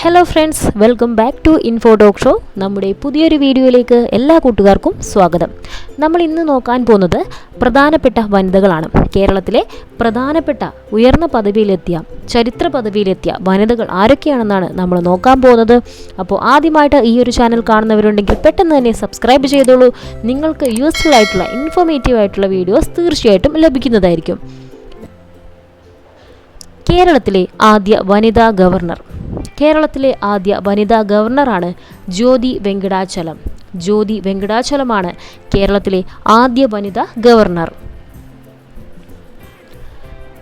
Hello friends welcome back to info talk show നമ്മുടെ പുതിയൊരു വീഡിയോയിലേക്ക് എല്ലാ കൂട്ടുകാർക്കും സ്വാഗതം. നമ്മൾ ഇന്ന് നോക്കാൻ പോകുന്നത് പ്രധാനപ്പെട്ട വനിതകളാണ്. കേരളത്തിലെ പ്രധാനപ്പെട്ട ഉയർന്ന പദവിയിലെത്തിയ ചരിത്ര പദവിയിലെത്തിയ വനിതകൾ ആരൊക്കെയാണെന്നാണ് നമ്മൾ നോക്കാൻ പോകുന്നത്. അപ്പോൾ ആദ്യമായിട്ട് ഈ ഒരു ചാനൽ കാണുന്നവരുണ്ടെങ്കിൽ പെട്ടെന്ന് തന്നെ സബ്സ്ക്രൈബ് ചെയ്തോളൂ. നിങ്ങൾക്ക് യൂസ്ഫുൾ ആയിട്ടുള്ള ഇൻഫോർമേറ്റീവ് ആയിട്ടുള്ള വീഡിയോസ് തീർച്ചയായിട്ടും ലഭിക്കുന്നതായിരിക്കും. കേരളത്തിലെ ആദ്യ വനിതാ ഗവർണർ കേരളത്തിലെ ആദ്യ വനിതാ ഗവർണറാണ് ജ്യോതി വെങ്കടാചലം. ജ്യോതി വെങ്കടാചലമാണ് കേരളത്തിലെ ആദ്യ വനിതാ ഗവർണർ.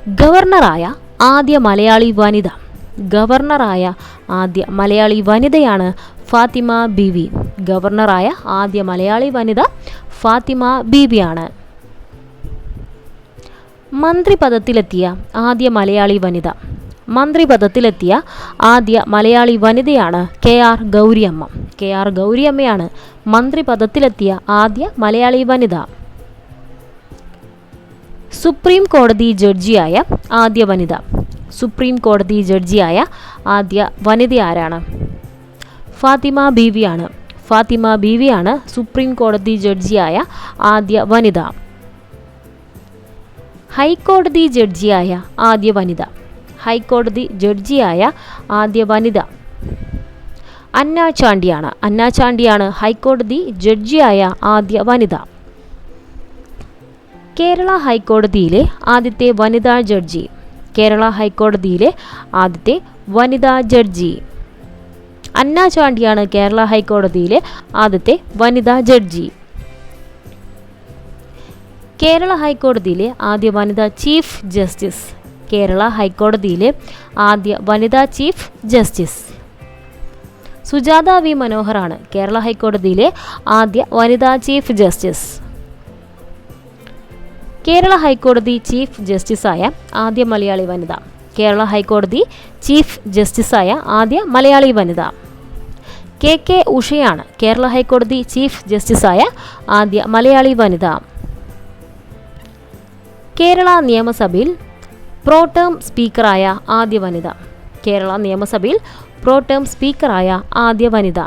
ഗവർണറായ ആദ്യ മലയാളി വനിത. ഗവർണറായ ആദ്യ മലയാളി വനിതയാണ് ഫാത്തിമ ബീവി. ഗവർണറായ ആദ്യ മലയാളി വനിത ഫാത്തിമ ബീവിയാണ്. മന്ത്രിപദത്തിലെത്തിയ ആദ്യ മലയാളി വനിത. മന്ത്രിപദത്തിലെത്തിയ ആദ്യ മലയാളി വനിതയാണ് K R Gouriamma. K R ഗൗരിയമ്മയാണ് മന്ത്രിപദത്തിലെത്തിയ ആദ്യ മലയാളി വനിത. സുപ്രീം കോടതി ജഡ്ജിയായ ആദ്യ വനിത. സുപ്രീം കോടതി ജഡ്ജിയായ ആദ്യ വനിത ആരാണ്? ഫാത്തിമ ബീവിയാണ്. ഫാത്തിമ ബീവിയാണ് സുപ്രീം കോടതി ജഡ്ജിയായ ആദ്യ വനിത. ഹൈക്കോടതി ജഡ്ജിയായ ആദ്യ വനിത. ഹൈക്കോടതി ജഡ്ജിയായ ആദ്യ വനിത. അന്ന ചാണ്ടിയാണ്. അന്ന ചാണ്ടിയാണ് ഹൈക്കോടതി ജഡ്ജിയായ ആദ്യ വനിത. കേരള ഹൈക്കോടതിയിലെ ആദ്യത്തെ വനിതാ ജഡ്ജി. കേരള ഹൈക്കോടതിയിലെ ആദ്യത്തെ വനിതാ ജഡ്ജി. അന്ന ചാണ്ടിയാണ് കേരള ഹൈക്കോടതിയിലെ ആദ്യത്തെ വനിതാ ജഡ്ജി. കേരള ഹൈക്കോടതിയിലെ ആദ്യ വനിതാ ചീഫ് ജസ്റ്റിസ്. കേരള ഹൈക്കോടതിയിലെ ആദ്യ വനിതാ ചീഫ് ജസ്റ്റിസ്. സുജാത വി മനോഹറാണ് കേരള ഹൈക്കോടതിയിലെ ആദ്യ വനിതാ ചീഫ് ജസ്റ്റിസ്. കേരള ഹൈക്കോടതി ചീഫ് ജസ്റ്റിസായ ആദ്യ മലയാളി വനിത. കേരള ഹൈക്കോടതി ചീഫ് ജസ്റ്റിസായ ആദ്യ മലയാളി വനിത. കെ കെ ഉഷയാണ് കേരള ഹൈക്കോടതി ചീഫ് ജസ്റ്റിസായ ആദ്യ മലയാളി വനിത. കേരള നിയമസഭയിൽ പ്രോടേം സ്പീക്കറായ ആദ്യ വനിത. കേരള നിയമസഭയിൽ പ്രോടേം സ്പീക്കറായ ആദ്യ വനിത.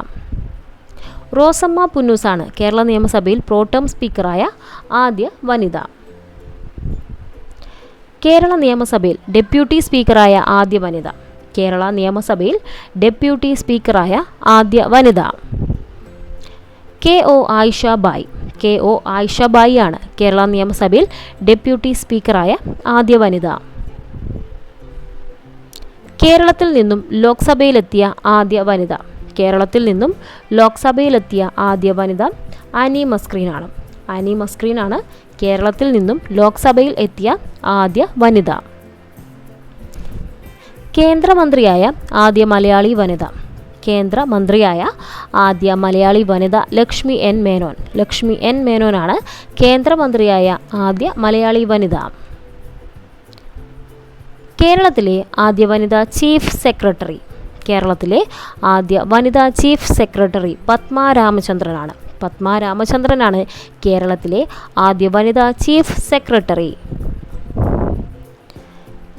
റോസമ്മ പുന്നൂസാണ് കേരള നിയമസഭയിൽ പ്രോട്ടേം സ്പീക്കറായ ആദ്യ വനിത. കേരള നിയമസഭയിൽ ഡെപ്യൂട്ടി സ്പീക്കറായ ആദ്യ വനിത. കേരള നിയമസഭയിൽ ഡെപ്യൂട്ടി സ്പീക്കറായ ആദ്യ വനിത. K O Ayisha Bai. K O Ayisha Bai ആണ് കേരള നിയമസഭയിൽ ഡെപ്യൂട്ടി സ്പീക്കറായ ആദ്യ വനിത. കേരളത്തിൽ നിന്നും ലോക്സഭയിലെത്തിയ ആദ്യ വനിത. കേരളത്തിൽ നിന്നും ലോക്സഭയിലെത്തിയ ആദ്യ വനിത ആനി മസ്ക്രീനാണ്. ആനി മസ്ക്രീനാണ് കേരളത്തിൽ നിന്നും ലോക്സഭയിൽ എത്തിയ ആദ്യ വനിത. കേന്ദ്രമന്ത്രിയായ ആദ്യ മലയാളി വനിത. കേന്ദ്രമന്ത്രിയായ ആദ്യ മലയാളി വനിത ലക്ഷ്മി എൻ മേനോൻ. ലക്ഷ്മി എൻ മേനോനാണ് കേന്ദ്രമന്ത്രിയായ ആദ്യ മലയാളി വനിത. കേരളത്തിലെ ആദ്യ വനിതാ ചീഫ് സെക്രട്ടറി. കേരളത്തിലെ ആദ്യ വനിതാ ചീഫ് സെക്രട്ടറി പത്മ രാമചന്ദ്രനാണ്. പത്മ രാമചന്ദ്രനാണ് കേരളത്തിലെ ആദ്യ വനിതാ ചീഫ് സെക്രട്ടറി.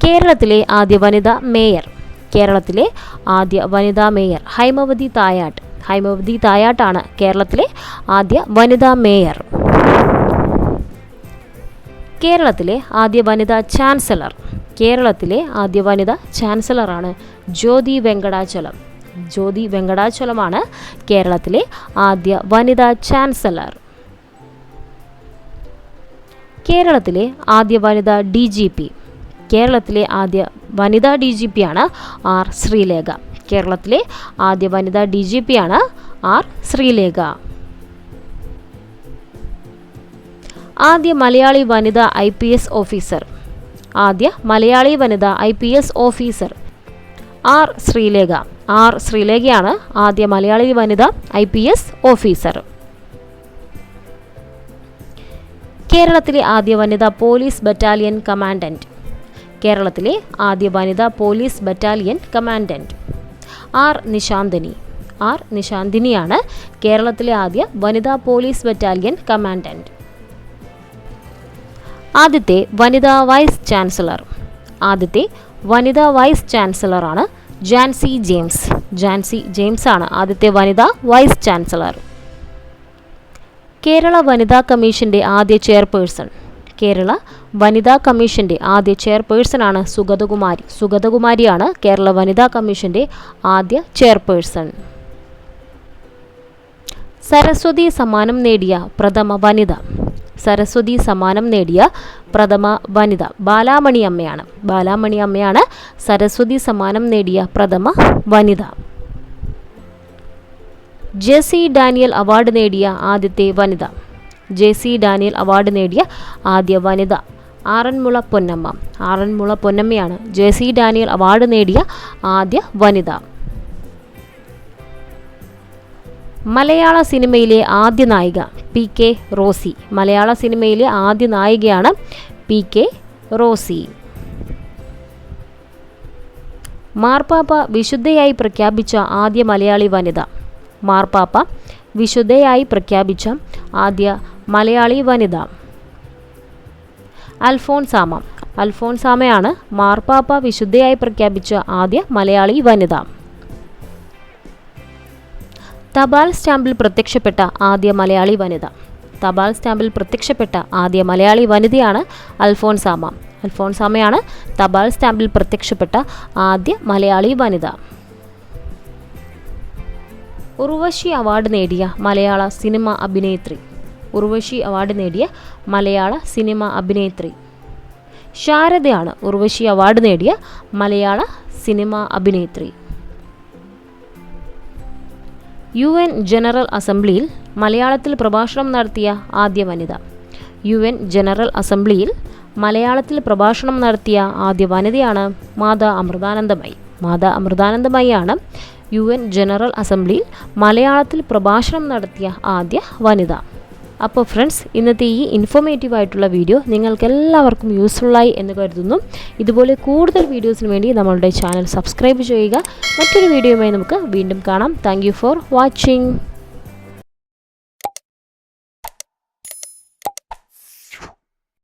കേരളത്തിലെ ആദ്യ വനിതാ മേയർ. കേരളത്തിലെ ആദ്യ വനിതാ മേയർ ഹൈമവതി തായാട്ട്. ഹൈമവതി തായാട്ടാണ് കേരളത്തിലെ ആദ്യ വനിതാ മേയർ. കേരളത്തിലെ ആദ്യ വനിതാ ചാൻസലർ. കേരളത്തിലെ ആദ്യ വനിത ചാൻസലറാണ് ജ്യോതി വെങ്കടാചലം. ജ്യോതി വെങ്കടാചലമാണ് കേരളത്തിലെ ആദ്യ വനിതാ ചാൻസലർ. കേരളത്തിലെ ആദ്യ വനിതാ ഡി ജി പി. കേരളത്തിലെ ആദ്യ വനിതാ ഡി ജി പി ആണ് ആർ ശ്രീലേഖ. കേരളത്തിലെ ആദ്യ വനിതാ ഡി ജി പി ആണ് ആർ ശ്രീലേഖ. ആദ്യ മലയാളി വനിതാ ഐ പി എസ് ഓഫീസർ. ആദ്യ മലയാളി വനിത I P S officer. R Sreelekha. R ശ്രീലേഖയാണ് ആദ്യ മലയാളി വനിത ഐ പി എസ് ഓഫീസർ. കേരളത്തിലെ ആദ്യ വനിത പോലീസ് ബറ്റാലിയൻ കമാൻഡന്റ് കേരളത്തിലെ ആദ്യ വനിത police battalion commandant R Nishanthini. R നിശാന്തിനിയാണ് കേരളത്തിലെ ആദ്യ വനിതാ പോലീസ് ബറ്റാലിയൻ കമാൻഡന്റ് ആദ്യത്തെ വനിതാ വൈസ് ചാൻസലർ. ആദ്യത്തെ വനിതാ വൈസ് ചാൻസലറാണ് ജാൻസി ജെയിംസ്. ജാൻസി ജെയിംസ് ആണ് ആദ്യത്തെ വനിതാ വൈസ് ചാൻസലർ. കേരള വനിതാ കമ്മീഷന്റെ ആദ്യ ചെയർപേഴ്സൺ. കേരള വനിതാ കമ്മീഷന്റെ ആദ്യ ചെയർപേഴ്സൺ ആണ് സുഗതകുമാരി. സുഗതകുമാരിയാണ് കേരള വനിതാ കമ്മീഷന്റെ ആദ്യ ചെയർപേഴ്സൺ. സരസ്വതി സമ്മാനം നേടിയ പ്രഥമ വനിത. സരസ്വതി സമ്മാനം നേടിയ പ്രഥമ വനിത ബാലാമണി അമ്മയാണ്. ബാലാമണി അമ്മയാണ് സരസ്വതി സമ്മാനം നേടിയ പ്രഥമ വനിത. ജെസി ഡാനിയൽ അവാർഡ് നേടിയ ആദ്യത്തെ വനിത. ജെസി ഡാനിയൽ അവാർഡ് നേടിയ ആദ്യ വനിത ആറന്മുള പൊന്നമ്മ. ആറന്മുള പൊന്നമ്മയാണ് ജെസി ഡാനിയൽ അവാർഡ് നേടിയ ആദ്യ വനിത. മലയാള സിനിമയിലെ ആദ്യ നായിക പി കെ റോസി. മലയാള സിനിമയിലെ ആദ്യ നായികയാണ് പി കെ റോസി. മാർപ്പാപ്പ വിശുദ്ധയായി പ്രഖ്യാപിച്ച ആദ്യ മലയാളി വനിത. മാർപ്പാപ്പ വിശുദ്ധയായി പ്രഖ്യാപിച്ച ആദ്യ മലയാളി വനിത. അൽഫോൺസാമ അൽഫോൺസാമയാണ് മാർപ്പാപ്പ വിശുദ്ധയായി പ്രഖ്യാപിച്ച ആദ്യ മലയാളി വനിത. തപാൽ സ്റ്റാമ്പിൽ പ്രത്യക്ഷപ്പെട്ട ആദ്യ മലയാളി വനിത. തപാൽ സ്റ്റാമ്പിൽ പ്രത്യക്ഷപ്പെട്ട ആദ്യ മലയാളി വനിതയാണ് അൽഫോൺസാമ അൽഫോൺസാമയാണ് തപാൽ സ്റ്റാമ്പിൽ പ്രത്യക്ഷപ്പെട്ട ആദ്യ മലയാളി വനിത. ഉർവശി അവാർഡ് നേടിയ മലയാള സിനിമ അഭിനേത്രി. ഉർവശി അവാർഡ് നേടിയ മലയാള സിനിമ അഭിനേത്രി. ശാരദയാണ് ഉർവശി അവാർഡ് നേടിയ മലയാള സിനിമ അഭിനേത്രി. യു എൻ ജനറൽ അസംബ്ലിയിൽ മലയാളത്തിൽ പ്രഭാഷണം നടത്തിയ ആദ്യ വനിത. യു എൻ ജനറൽ അസംബ്ലിയിൽ മലയാളത്തിൽ പ്രഭാഷണം നടത്തിയ ആദ്യ വനിതയാണ് മാതാ അമൃതാനന്ദമയി. മാതാ അമൃതാനന്ദമയിയാണ് യു എൻ ജനറൽ അസംബ്ലിയിൽ മലയാളത്തിൽ പ്രഭാഷണം നടത്തിയ ആദ്യ വനിത. അപ്പോൾ ഫ്രണ്ട്സ് ഇന്നത്തെ ഈ ഇൻഫോർമേറ്റീവ് ആയിട്ടുള്ള വീഡിയോ നിങ്ങൾക്ക് എല്ലാവർക്കും യൂസ്ഫുള്ളായി എന്ന് കരുതുന്നു. ഇതുപോലെ കൂടുതൽ വീഡിയോസിന് വേണ്ടി നമ്മളുടെ ചാനൽ സബ്സ്ക്രൈബ് ചെയ്യുക. മറ്റൊരു വീഡിയോയുമായി നമുക്ക് വീണ്ടും കാണാം. Thank for watching